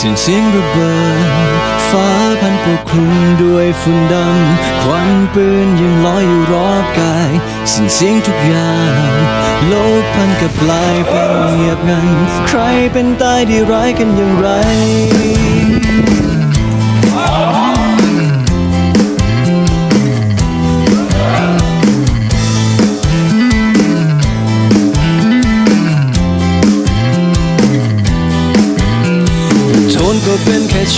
สิ้นเสียงระเบิดฟ้าพันปกคลุมด้วยฝุ่นดำควันปืนยังลอยอยู่รอบกายสิ้นเสียงทุกอย่างโลกพันกับปลายเป็นเงียบงัน ใครเป็นตายดีร้ายกันอย่างไร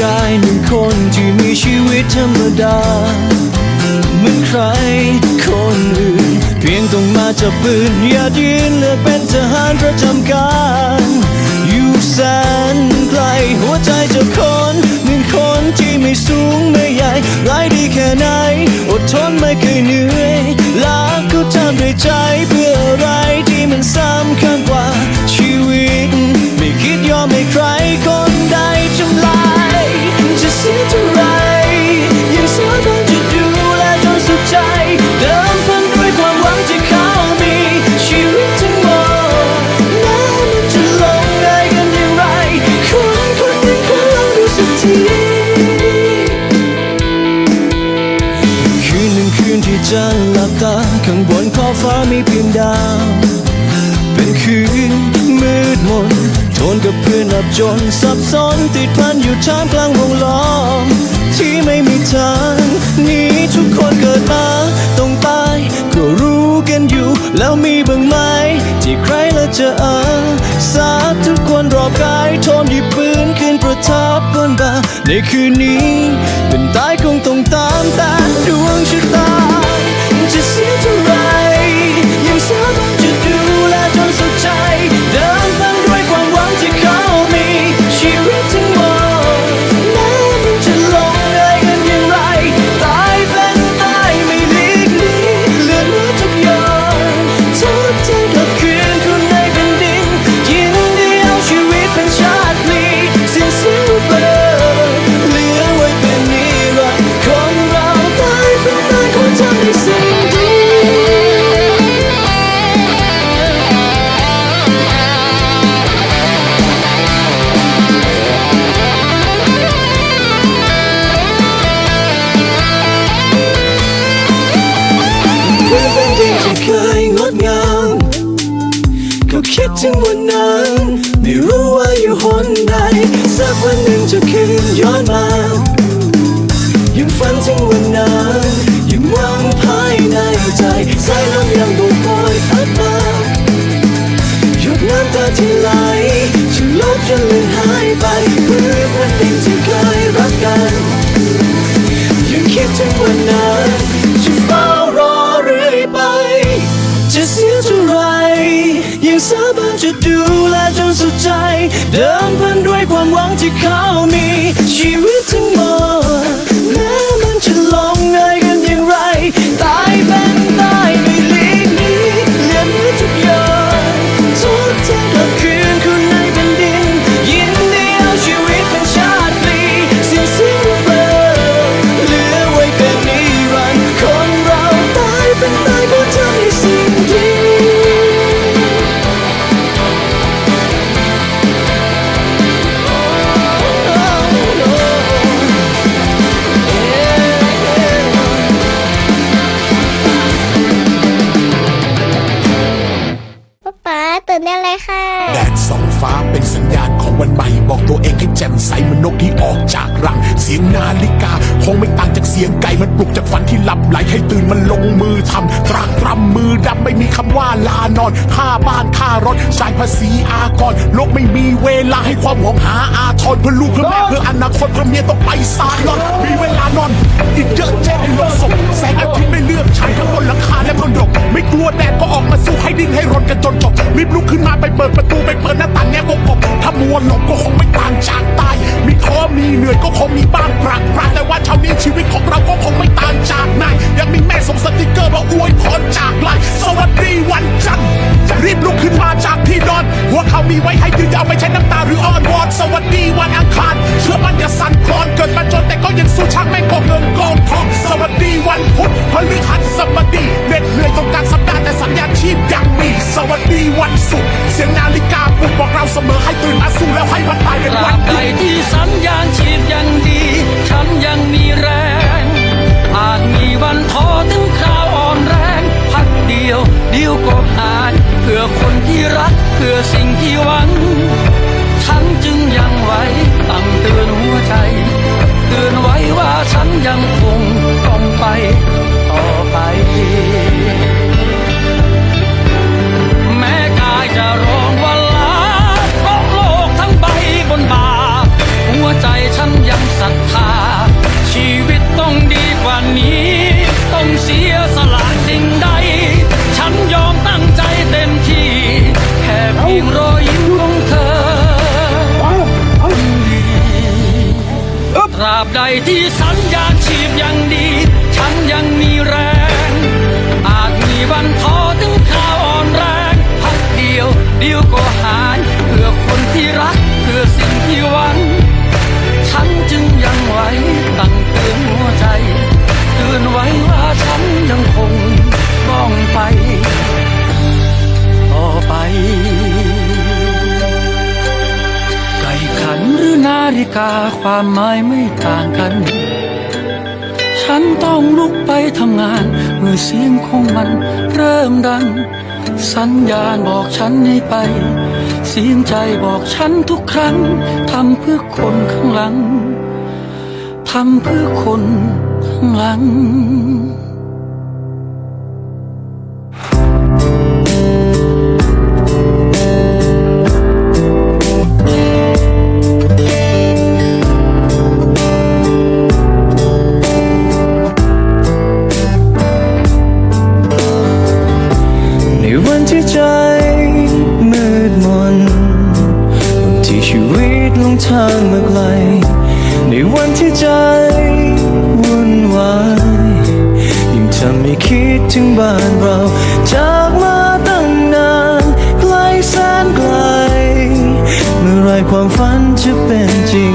ชายหนึ่งคนที่มีชีวิตธรรมดาเหมือนใครคนอื่น เพียงต้องมาจับปืนอย่ายืนเลือกเป็นทหารประจำการ อยู่แสนไกลหัวใจจะคนหนึ่งคนที่ไม่สูงไม่ใหญ่ร้ายดีแค่ไหน อดทนไม่เคยเหนื่อยรักก็ทำด้วยใจเพื่ออะไรที่มันสำคัญกว่าชีวิต ไม่คิดยอมให้ใคร เพียงดาว เป็นคืนมืดมนทนกับเพื่อนหลับจนสับสนติดพันอยู่ท่ามกลางวงล้อมที่ไม่มีทางนี้ทุกคนเกิดมาต้องตายก็รู้กันอยู่ แล้วมีบ้างไหม ที่ใครละจะอาสาทุกคนรอบกายทนหยิบปืนขึ้นประทับบนบ่าในคืนนี้ เป็นตายค ถึงวันนั้น ไม่รู้ว่าอยู่หนใดสักวันหนึ่งจะคืนย้อนมา ยังฝันถึงวันนั้น ยังหวังภายในใจสายลม เหมันนกที่ออกจากรัง เสียงนาฬิกา คงไม่ต่างจากเสียงไก่มันปลุกจากฝันที่หลับไหลให้ตื่นมันลงมือทำตรากตรำมือดำไม่มีคำว่าลานอนค่าบ้านค่ารถจ่ายภาษีอากรโลกไม่มีเวลาให้ความหวงหาอาทรเพื่อลูกเพื่อแม่เพื่ออนาคตเพื่อเมียต้องไปศาลนอนมีเวลานอนอีกเยอะแยะในโลกศพแสงอาทิตย์ไม่เลือกใช้ทั้งบนหลังคาและบนดกไม่ก รัวแดดก็ออกมาสู้ให้ดิ้นให้รนกันจนจบรีบลุกขึ้นมาไปเปิดประตูไปเปิดหน้าต่างแง่กบถ้ามัวหลบก็คงไม่ต่างจากตาย มีท้อมีเหนื่อยก็คงมีบ้างปรักปรากแต่ว่าชาวนี้ชีวิตของเราก็คงไม่ต่างจากนายยังมีแม่ส่งสติกเกอร์มาอวยพรจากไลน์สวัสดีวันจันทร์รีบลุกขึ้นมาจากที่นอนหัวเขามีไว้ให้ยืนยาวไม่ใช่น้ำตาหรืออ้อนวอนสวัสดีวันอังคาร ฬิกาความหมายไม่ต่างกัน ฉันต้องลุกไปทำงาน เมื่อเสียงของมันเริ่มดัง สัญญาณบอกฉันให้ไป เสียงใจบอกฉันทุกครั้ง ทำเพื่อคนข้างหลัง ทำเพื่อคนข้างหลัง ทางมาไกล ในวันที่ใจวุ่นวายยิ่งทำให้คิดถึงบ้านเรา จากมาตั้งนานไกลแสนไกล เมื่อไรความฝันจะเป็นจริง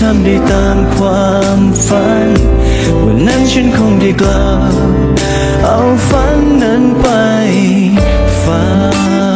ทำได้ตามความฝัน วันนั้นฉันคงได้กล่าว เอาฝันนั้นไปฝัน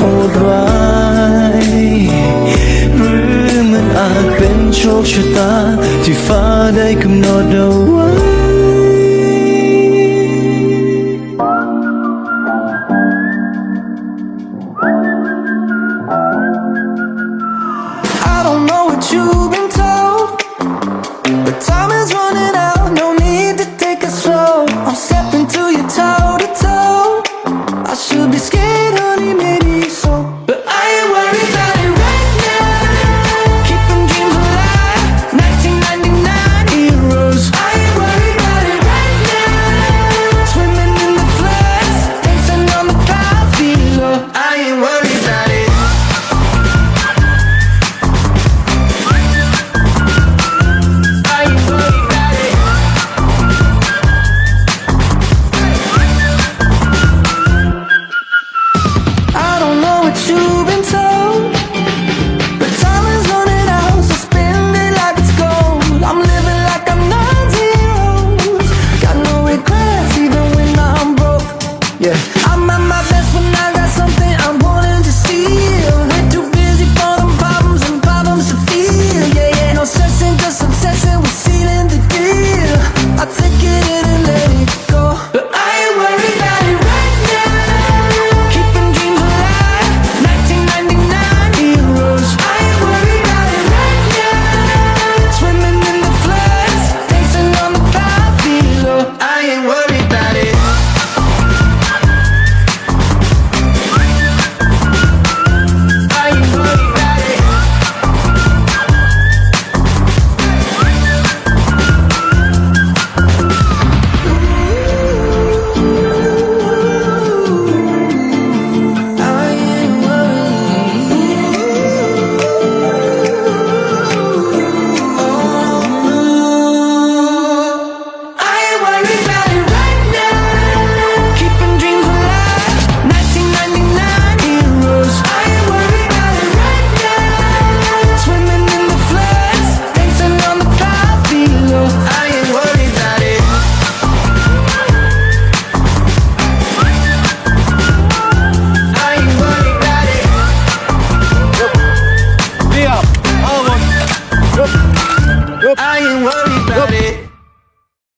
โหดร้ายหรือมันอาจเป็นโชคชะตา ที่ฟ้าได้กำหนดเอาไว้